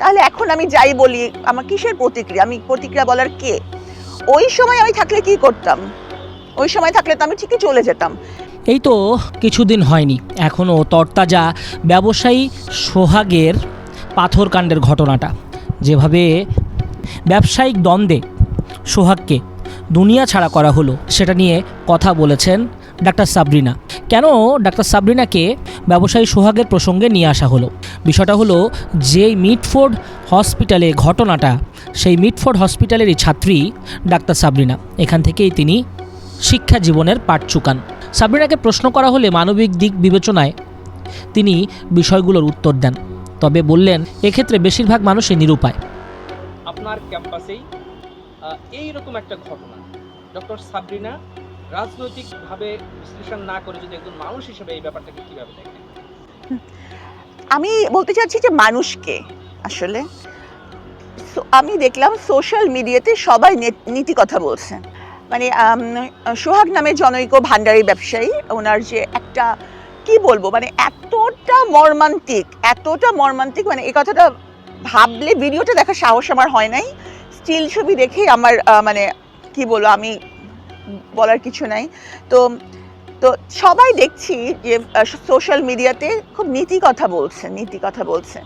তাহলে এখন আমি যাই বলি, আমার কিসের প্রতিক্রিয়া? আমি প্রতিক্রিয়া বলার কে? ওই সময় আমি থাকলে কি করতাম? ওই সময় থাকলে তো আমি ঠিকই চলে যেতাম। এই তো কিছুদিন হয়নি এখনও তরতাজা ব্যবসায়ী সোহাগের পাথরকাণ্ডের ঘটনাটা। যেভাবে ব্যবসায়িক দ্বন্দ্বে সোহাগকে দুনিয়া ছাড়া করা হলো, সেটা নিয়ে কথা বলেছেন ডাক্তার সাবরিনা। কেন ডাক্তার সাবরিনাকে ব্যবসায়ী সোহাগের প্রসঙ্গে নিয়ে আসা হলো? বিষয়টা হলো যে মিটফোর্ড হসপিটালে ঘটনাটা, সেই মিটফোর্ড হসপিটালেরই ছাত্রী ডাক্তার সাবরিনা। এখান থেকেই তিনি শিক্ষা জীবনের পাঠ চুকান। সাবরিনাকে প্রশ্ন করা হলে মানবিক দিক বিবেচনায় তিনি বিষয়গুলোর উত্তর দেন। তবে বললেন, এক্ষেত্রে বেশিরভাগ মানুষই নিরুপায়। আপনার ক্যাম্পাসেই এইরকম একটা ঘটনা। ডক্টর সাবরিনা বিশ্লেষণ না করে যদি একজন মানুষ হিসেবে এই ব্যাপারটাকে কীভাবে দেখেন? আমি বলতে চাচ্ছি যে মানুষকে আসলে আমি দেখলাম সোশ্যাল মিডিয়াতে সবাই নীতি কথা বলছে। মানে সোহাগ নামে জনৈক ভান্ডারী ব্যবসায়ী, ওনার যে একটা, কি বলব মানে এতটা মর্মান্তিক এতটা মর্মান্তিক মানে এই কথাটা ভাবলে ভিডিওটা দেখার সাহস আমার হয় নাই। স্টিল ছবি দেখে আমার মানে কি বলব, আমি বলার কিছু নাই। তো তো সবাই দেখছি যে সোশ্যাল মিডিয়াতে খুব নীতি কথা বলছে, নীতি কথা বলছে।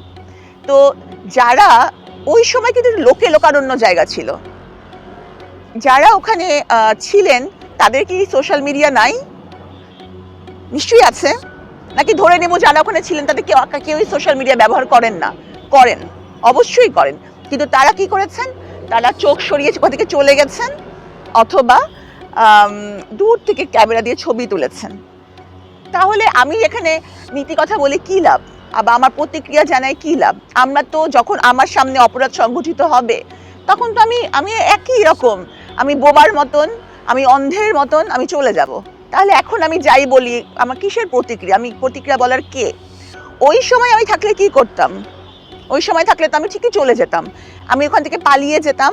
তো যারা, ওই সময় কিন্তু লোকে লোকারণ্য জায়গা ছিল। যারা ওখানে ছিলেন, তাদের কি সোশ্যাল মিডিয়া নাই? নিশ্চয়ই আছে। নাকি ধরে নেব যারা ওখানে ছিলেন, তাদের কেউ কেউই সোশ্যাল মিডিয়া ব্যবহার করেন না। করেন, অবশ্যই করেন। কিন্তু তারা কি করেছেন? তারা চোখ সরিয়ে থেকে চলে গেছেন, অথবা দূর থেকে ক্যামেরা দিয়ে ছবি তুলেছেন। তাহলে আমি এখানে নীতি কথা বলে কি লাভ? আবার আমার প্রতিক্রিয়া জানায় কি লাভ? আমরা তো যখন আমার সামনে অপরাধ সংঘটিত হবে, তখন তো আমি আমি একই রকম। আমি বোবার মতন, আমি অন্ধের মতন, আমি চলে যাব। তাহলে এখন আমি যাই বলি, আমার কিসের প্রতিক্রিয়া? আমি প্রতিক্রিয়া বলার কে? ওই সময় আমি থাকলে কি করতাম? ওই সময় থাকলে তো আমি ঠিকই চলে যেতাম। আমি ওখান থেকে পালিয়ে যেতাম।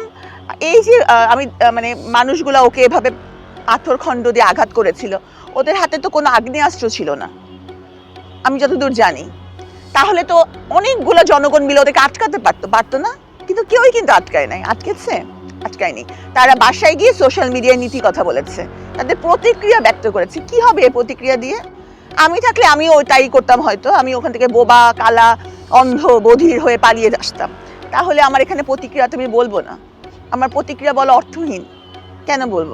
এই যে আমি মানে মানুষগুলো ওকে এভাবে পাথর খণ্ড দিয়ে আঘাত করেছিল। ওদের হাতে তো কোনো আগ্নেয়াস্ত্র ছিল না। আমি যতদূর জানি, তাহলে তো অনেকগুলো জনগণ মিলে ওদেরকে আটকাতে পারতো পারতো না? কিন্তু কেউই কিন্তু আটকায় নাই, আটকেছে? আটকায়নি। তারা বাসায় গিয়ে সোশ্যাল মিডিয়ায় নীতি কথা বলেছে। তাদের প্রতিক্রিয়া ব্যক্ত করেছে। কি হবে এই প্রতিক্রিয়া দিয়ে? আমি থাকলে আমিও ওটাই করতাম হয়তো। আমি ওখান থেকে বোবা, কালা, অন্ধ, বধির হয়ে পালিয়ে আসতাম। তাহলে আমার এখানে প্রতিক্রিয়া তুমি বলব না? আমার প্রতিক্রিয়া বলা অর্থহীন। কেন বলব?